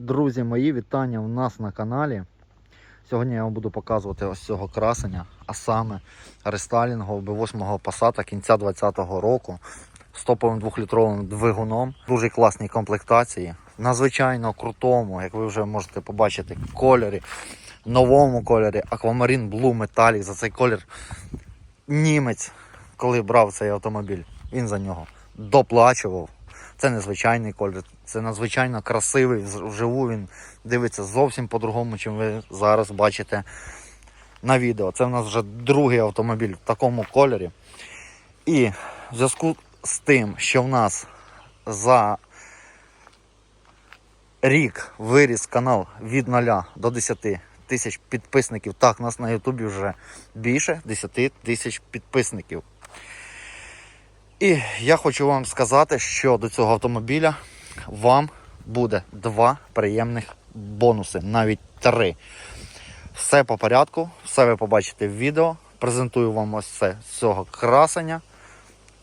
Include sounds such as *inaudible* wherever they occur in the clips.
Друзі, мої вітання у нас на каналі. Сьогодні я вам буду показувати ось цього красення, а саме рестайлінгового B8 Passat кінця 2020 року з топовим 2-літровим двигуном, дуже класній комплектації, надзвичайно крутому, як ви вже можете побачити, кольорі, новому кольорі Aquamarine Blue Metallic. За цей колір німець, коли брав цей автомобіль, він за нього доплачував. Це незвичайний колір, це надзвичайно красивий. Вживу він дивиться зовсім по-другому, чим ви зараз бачите на відео. Це в нас вже другий автомобіль в такому кольорі. І в зв'язку з тим, що в нас за рік виріс канал від 0 до 10 тисяч підписників. Так, нас на Ютубі вже більше 10 тисяч підписників. І я хочу вам сказати, що до цього автомобіля вам буде два приємних бонуси, навіть три. Все по порядку, все ви побачите в відео. Презентую вам ось це з цього красення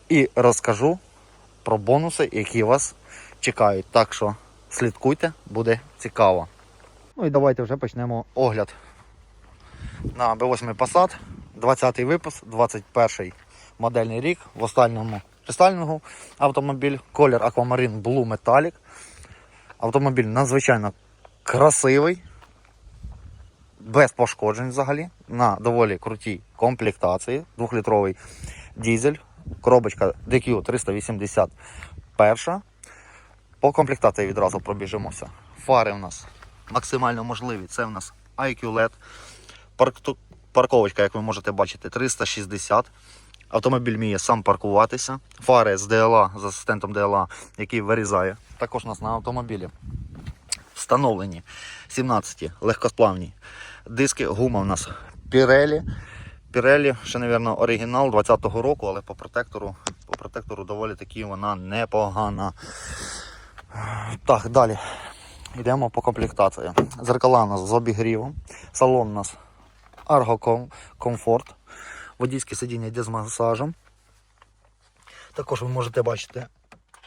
і розкажу про бонуси, які вас чекають. Так що слідкуйте, буде цікаво. Ну і давайте вже почнемо огляд на B8 Passat, 20-й випуск, 21-й модельний рік в останньому рестайлінгу автомобіль, колір Aquamarine Blue Metallic. Автомобіль надзвичайно красивий, без пошкоджень взагалі, на доволі крутій комплектації. 2-літровий дізель, коробочка DQ 381. По комплектації відразу пробіжимося. Фари у нас максимально можливі. Це у нас IQ LED. Парковочка, як ви можете бачити, 360. Автомобіль вміє сам паркуватися. Фари з DLA, з асистентом DLA, який вирізає. Також у нас на автомобілі встановлені 17 легкосплавні диски. Гума у нас Pirelli. Pirelli, ще, мабуть, оригінал 20-го року, але по протектору, по протектору доволі таки вона непогана. Так, далі. Йдемо по комплектації. Зеркала у нас з обігрівом. Салон у нас Argo Comfort. Водійське сидіння йде з масажем. Також ви можете бачити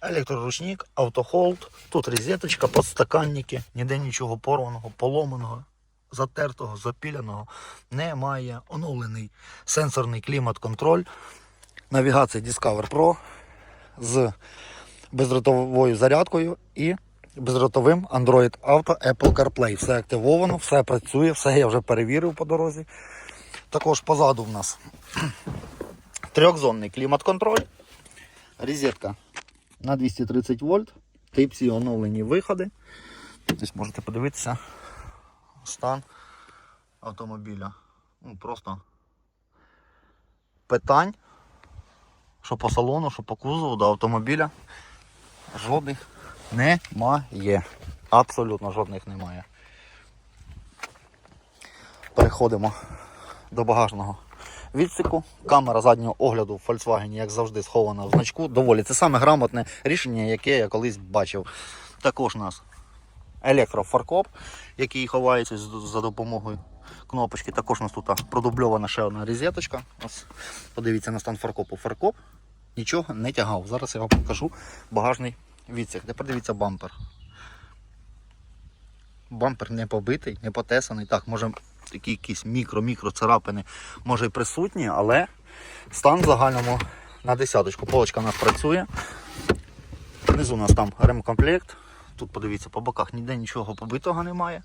електроручник, автохолд. Тут розеточка, подстаканники, ніде нічого порваного, поломаного, затертого, запіляного немає. Оновлений сенсорний клімат-контроль. Навігація Discover Pro з бездротовою зарядкою і бездротовим Android Auto Apple CarPlay. Все активовано, все працює, все я вже перевірив по дорозі. Також позаду в нас *clears throat* трьохзонний клімат-контроль, розетка на 230 вольт, Type-C оновлені виходи. Ось можете подивитися стан автомобіля. Ну, просто питань, що по салону, що по кузову до автомобіля жодних немає. Абсолютно жодних немає. Переходимо до багажного відсіку. Камера заднього огляду в Volkswagen, як завжди, схована в значку. Доволі це саме грамотне рішення, яке я колись бачив. Також у нас електрофаркоп, який ховається за допомогою кнопочки. Також у нас тут продубльована ще одна розеточка. Подивіться на стан фаркопу. Фаркоп нічого не тягав. Зараз я вам покажу багажний відсік. Тепер дивіться бампер. Бампер не побитий, не потесаний. Так, може такі якісь мікро-мікро царапини може і присутні, але стан в загальному на десяточку. Полочка у нас працює. Внизу у нас там ремкомплект. Тут подивіться, по боках ніде нічого побитого немає.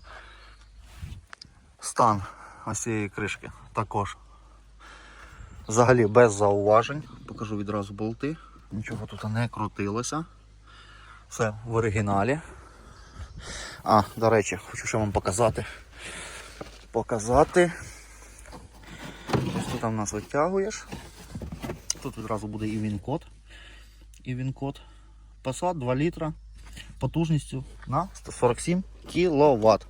Стан ось цієї кришки також. Взагалі без зауважень. Покажу відразу болти. Нічого тут не крутилося. Все в оригіналі. А, до речі, хочу ще вам показати. Показати. Ось тут у нас витягуєш. Тут відразу буде і він-код. І він-код. Passat 2 літра потужністю на 147 кВт.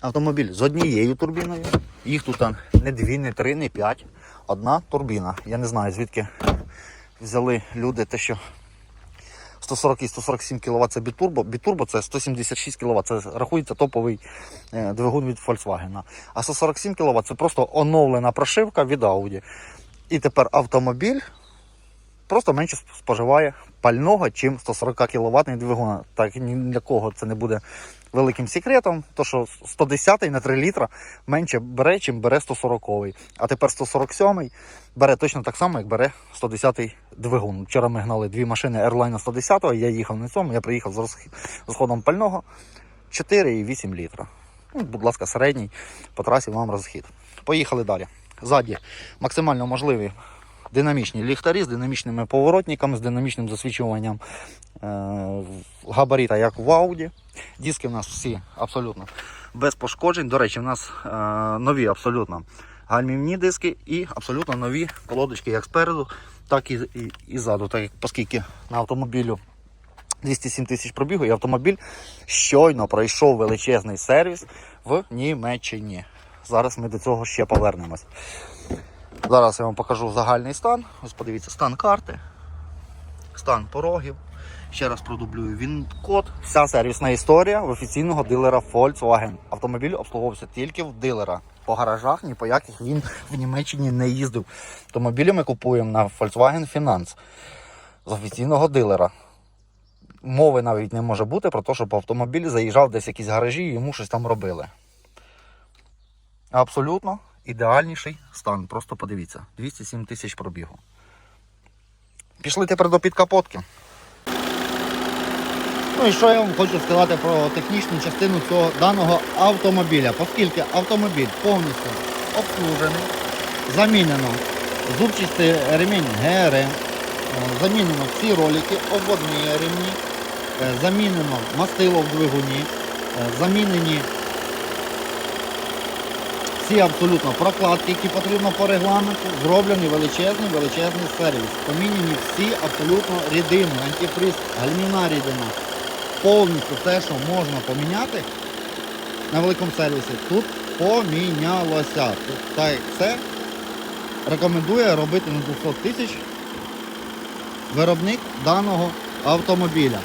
Автомобіль з однією турбіною. Їх тут не дві, не три, не п'ять. Одна турбіна. Я не знаю, звідки взяли люди те, що 140 і 147 кВт це бітурбо. Бітурбо це 176 кВт. Це рахується топовий е, двигун від Volkswagen. А 147 кВт це просто оновлена прошивка від Audi. І тепер автомобіль просто менше споживає пального, чим 140 кВт двигун. Так ні для кого це не буде великим секретом, то що 110 на 3 літра менше бере, чим бере 140. А тепер 147 бере точно так само, як бере 110 двигун. Вчора ми гнали дві машини Airline 110, я їхав на цьому, я приїхав з розх- розходом пального 4,8 літра. Ну, будь ласка, середній по трасі вам розхід. Поїхали далі. Ззаді максимально можливі динамічні ліхтарі з динамічними поворотниками, з динамічним засвічуванням е, габаріта, як в Audi. Диски в нас всі абсолютно без пошкоджень. До речі, в нас е, нові абсолютно гальмівні диски і абсолютно нові колодочки як спереду, так і, і, і ззаду. Так як оскільки на автомобілю 207 тисяч пробігу, і автомобіль щойно пройшов величезний сервіс в Німеччині. Зараз ми до цього ще повернемось. Зараз я вам покажу загальний стан. Ось подивіться, стан карти, стан порогів. Ще раз продублюю він код. Вся сервісна історія в офіційного дилера Volkswagen. Автомобіль обслуговувався тільки в дилера. По гаражах ні по яких він в Німеччині не їздив. Автомобілі ми купуємо на Volkswagen Finance з офіційного дилера. Мови навіть не може бути про те, щоб автомобіль заїжджав десь якісь гаражі і йому щось там робили. Абсолютно ідеальніший стан. Просто подивіться. 207 тисяч пробігу. Пішли тепер до підкапотки. Ну і що я вам хочу сказати про технічну частину цього даного автомобіля, оскільки автомобіль повністю обслужений, замінено зубчастий ремінь ГРМ, е, замінено всі ролики, обводні ремні, е, замінено мастило в двигуні, е, замінені всі абсолютно прокладки, які потрібно по регламенту, зроблений величезний величезний сервіс. Поміняні всі абсолютно рідини, антифриз, гальміна рідина. Повністю те, що можна поміняти на великому сервісі, тут помінялося. Як все рекомендує робити на 200 тисяч виробник даного автомобіля.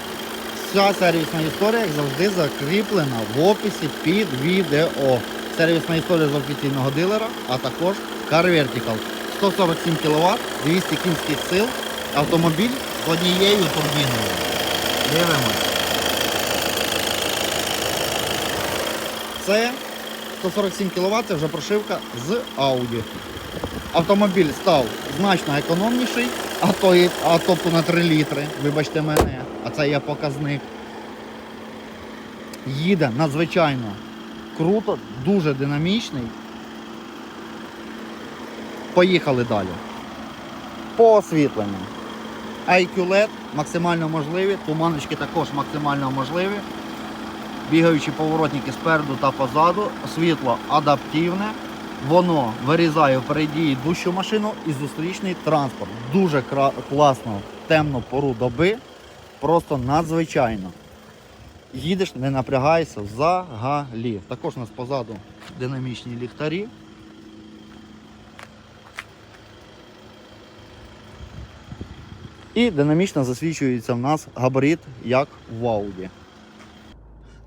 Вся сервісна історія, як завжди, закріплена в описі під відео. Сервісна історія з офіційного дилера, а також Car Vertical. 147 кВт, 200 кінських сил, автомобіль з однією турбіною. Дивимось. Це 147 кВт, це вже прошивка з Audi. Автомобіль став значно економніший, а, то, і- а тобто на 3 літри, вибачте мене, а це є показник. Їде надзвичайно круто, дуже динамічний. Поїхали далі. По освітленню. IQ LED максимально можливі, туманочки також максимально можливі. Бігаючі поворотники спереду та позаду, світло адаптивне. Воно вирізає впереді йдущу машину і зустрічний транспорт. Дуже класно в темну пору доби. Просто надзвичайно. Їдеш, не напрягаєшся взагалі. Також у нас позаду динамічні ліхтарі. І динамічно засвічується в нас габарит, як в Audi.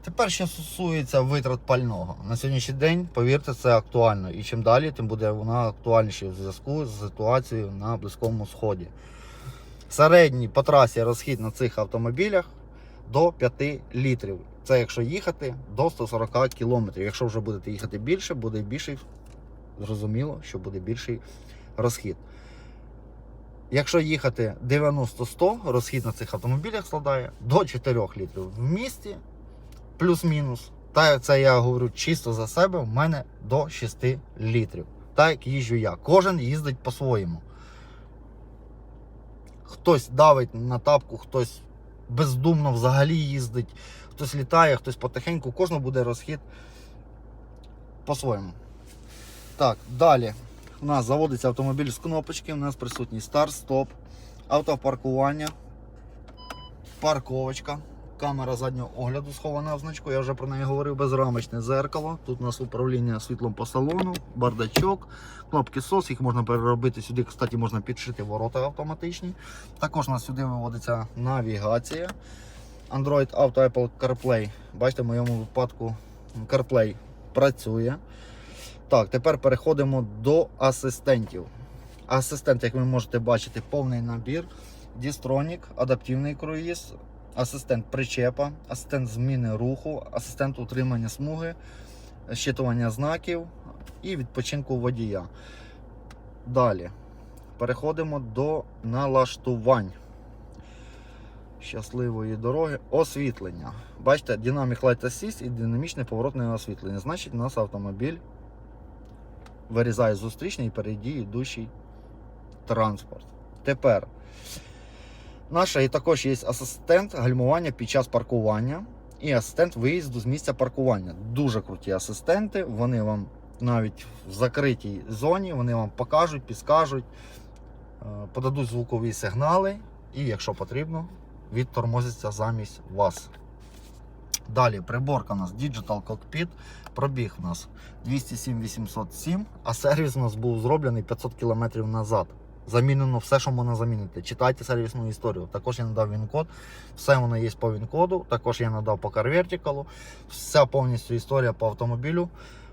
Тепер що стосується витрат пального. На сьогоднішній день, повірте, це актуально. І чим далі, тим буде вона актуальніше в зв'язку з ситуацією на Близькому Сході. Середній по трасі розхід на цих автомобілях до 5 літрів. Це якщо їхати до 140 кілометрів. Якщо вже будете їхати більше, буде більший, зрозуміло, що буде більший розхід. Якщо їхати 90-100, розхід на цих автомобілях складає до 4 літрів в місті, плюс-мінус. Та це я говорю чисто за себе, в мене до 6 літрів. Так як їжджу я. Кожен їздить по-своєму. Хтось давить на тапку, хтось бездумно взагалі їздить, хтось літає, хтось потихеньку, кожного буде розхід по-своєму. Так, далі. У нас заводиться автомобіль з кнопочки, у нас присутній старт, стоп, автопаркування, парковочка, камера заднього огляду схована в значку, я вже про неї говорив, безрамочне зеркало. Тут у нас управління світлом по салону, бардачок, кнопки SOS, їх можна переробити сюди, кстати, можна підшити ворота автоматичні. Також у нас сюди виводиться навігація. Android Auto Apple CarPlay. Бачите, в моєму випадку CarPlay працює. Так, тепер переходимо до асистентів. Асистент, як ви можете бачити, повний набір. Дістронік, адаптивний круїз, асистент причепа, асистент зміни руху, асистент утримання смуги, щитування знаків і відпочинку водія. Далі переходимо до налаштувань. Щасливої дороги. Освітлення. Бачите, Dynamic Light Assist і динамічне поворотне освітлення. Значить, у нас автомобіль вирізає зустрічний і переді йдущий транспорт. Тепер наш і також є асистент гальмування під час паркування і асистент виїзду з місця паркування. Дуже круті асистенти. Вони вам навіть в закритій зоні вони вам покажуть, підскажуть, е, подадуть звукові сигнали і, якщо потрібно, відтормозяться замість вас. Далі приборка у нас Digital Cockpit. Пробіг у нас 207 807, а сервіс у нас був зроблений 500 км назад. Замінено все, що можна замінити. Читайте сервісну історію. Також я надав він-код. Все воно є по він-коду. Також я надав по Vertical. Вся повністю історія по автомобілю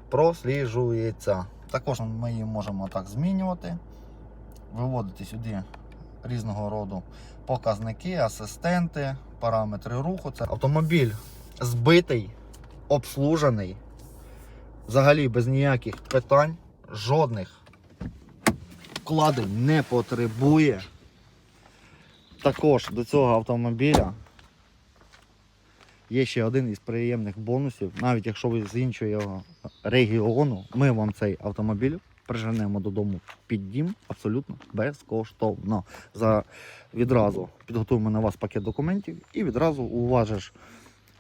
просліджується. Також ми її можемо так змінювати, виводити сюди різного роду показники, асистенти, параметри руху. Це автомобіль збитий, обслужений, взагалі без ніяких питань, жодних вкладень не потребує. Також до цього автомобіля є ще один із приємних бонусів. Навіть якщо ви з іншого регіону, ми вам цей автомобіль приженемо додому під дім абсолютно безкоштовно. За відразу підготуємо на вас пакет документів і відразу у вас же ж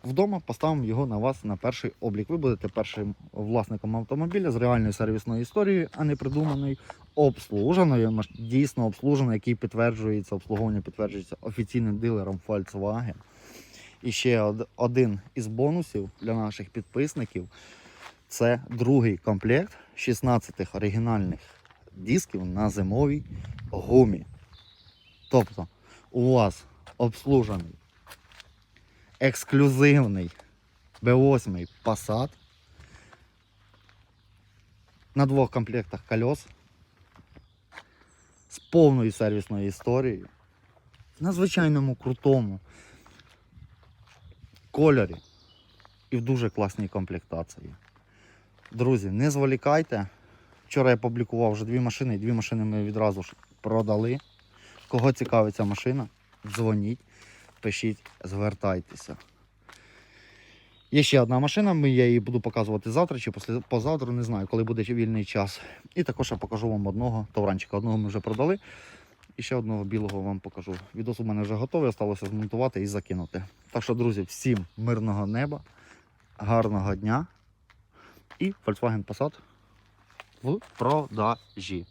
вдома поставимо його на вас на перший облік. Ви будете першим власником автомобіля з реальною сервісною історією, а не придуманою, обслуженою, дійсно обслуженою, який підтверджується, обслуговування підтверджується офіційним дилером Volkswagen. І ще один із бонусів для наших підписників це другий комплект 16 оригінальних дисків на зимовій гумі. Тобто у вас обслужений ексклюзивний B8 Passat на двох комплектах кольос з повною сервісною історією, в надзвичайному крутому кольорі і в дуже класній комплектації. Друзі, не зволікайте. Вчора я публікував вже дві машини, і дві машини ми відразу ж продали. Кого цікавить ця машина, дзвоніть, пишіть, звертайтеся. Є ще одна машина, я її буду показувати завтра чи позавтра, не знаю, коли буде вільний час. І також я покажу вам одного тавранчика. Одного ми вже продали. І ще одного білого вам покажу. Відос у мене вже готовий, залишилося змонтувати і закинути. Так що, друзі, всім мирного неба, гарного дня і Volkswagen Passat в продажі.